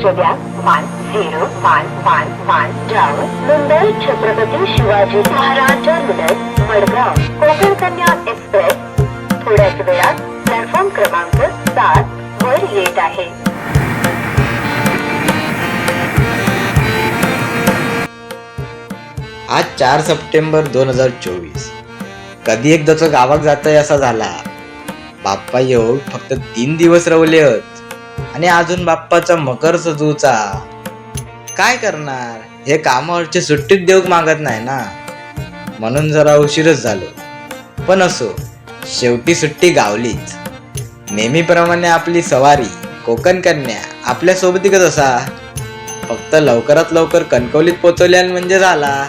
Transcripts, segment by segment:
लक्ष द्या one zero one one one down Mumbai Chhatrapati Shivaji Maharaj terminus Madgaon. Konkan Kanya express. थोड्याच वेळात platform क्रमांक सात वर येत आहे. आज चार सप्टेंबर दोन हजार चोवीस. कधी एकदाच गावात जातोय असा झाला. बाप्पा येऊन फक्त तीन दिवस रवले आहेत आणि अजून बाप्पाचा मकर सजूचा काय करणार? हे कामावरचे सुट्टीत देऊक मागत नाही ना. म्हणून जरा उशीरच झालो. पण असो शेवटी सुट्टी गावलीच. नेहमीप्रमाणे आपली सवारी कोकण कन्या आपल्या सोबतीकच असा. फक्त लवकरात लवकर कणकवलीत पोचवल्यान म्हणजे झाला.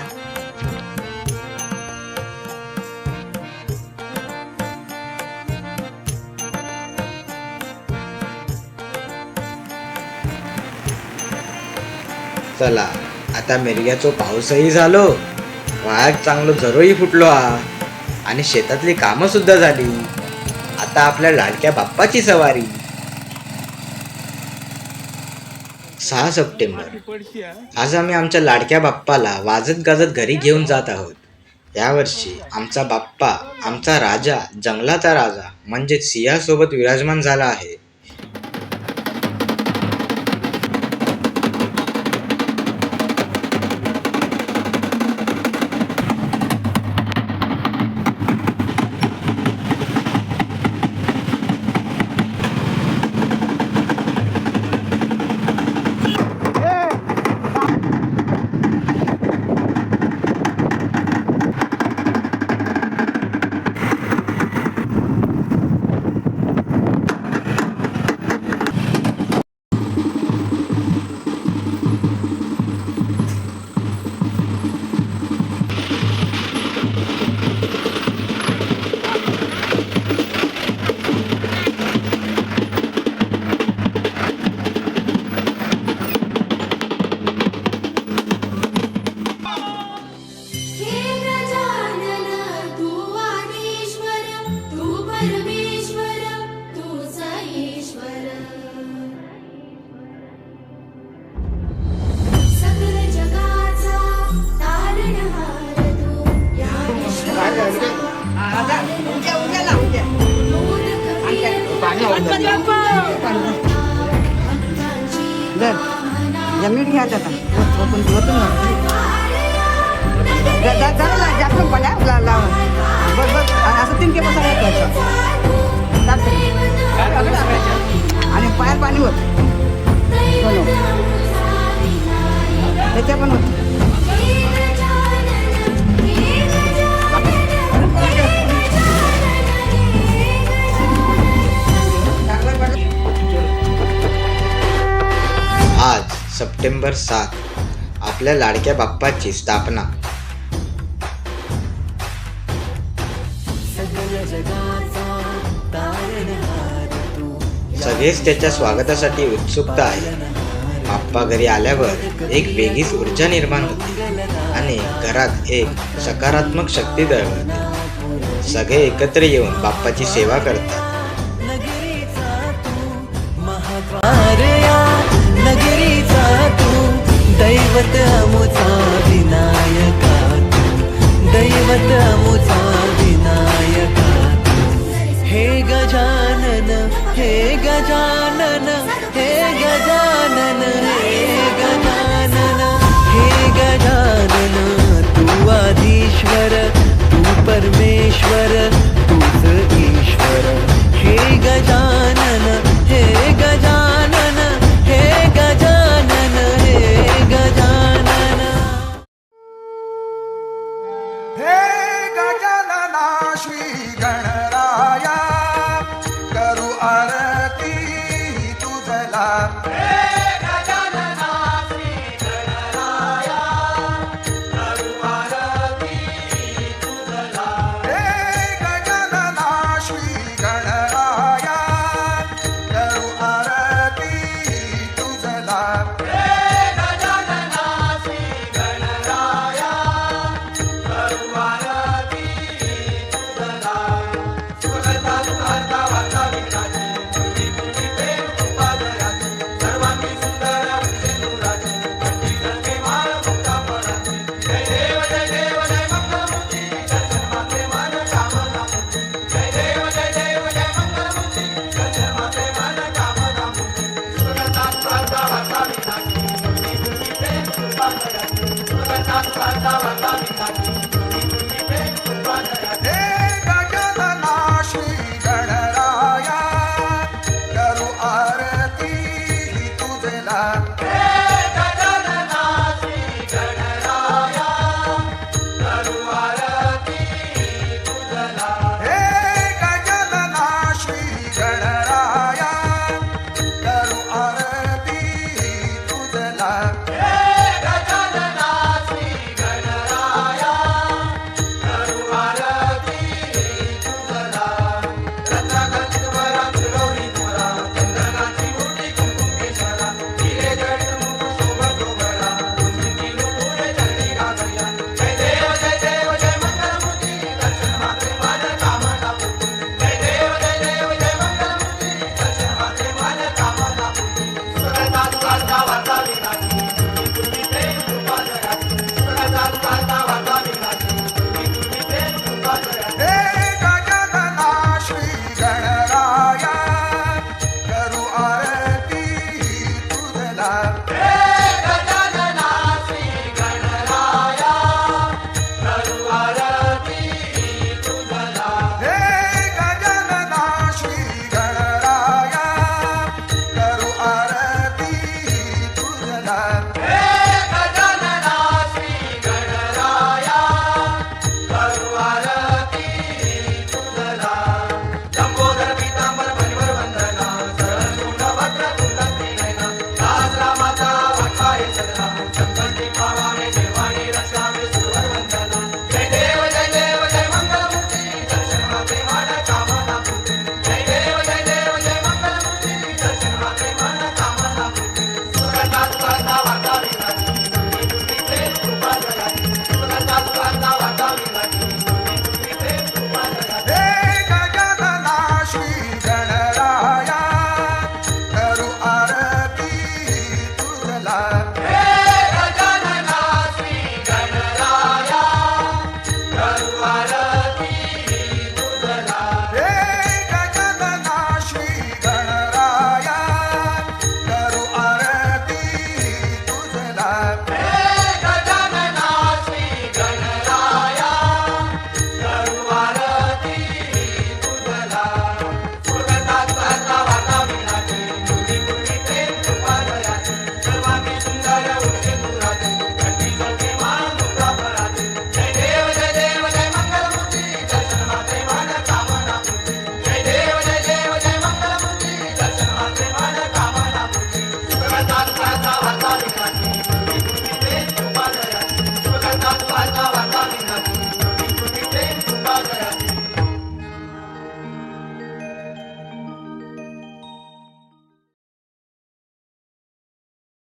चला. आता मिरग्याचो पाऊसही झालो. वायात चांगलं झरोही फुटलो हा. आणि शेतातली कामं सुद्धा झाली. आता आपल्या लाडक्या बाप्पाची सवारी. सहा सप्टेंबर. आज आम्ही आमच्या लाडक्या बाप्पाला वाजत गाजत घरी घेऊन जात आहोत. यावर्षी आमचा बाप्पा आमचा राजा जंगलाचा राजा म्हणजे सिंहासोबत विराजमान झाला आहे. जमीन घ्या आता वतून वतून जरा जास्त पाण्या ला लाव बस बस. असं तीन के बसा आणि पायात पाणी होत त्याच्या पण होत सप्टेंबर सात आपल्या लाडक्या बाप्पाची स्थापना. सगळेच त्याच्या स्वागतासाठी उत्सुकता आहे. बाप्पा घरी आल्यावर एक वेगळीच ऊर्जा निर्माण होते आणि घरात एक सकारात्मक शक्ती दळवते सगळे एकत्र येऊन बाप्पाची सेवा करतात. दैवत अमुचा विनायका दैवत अमुचा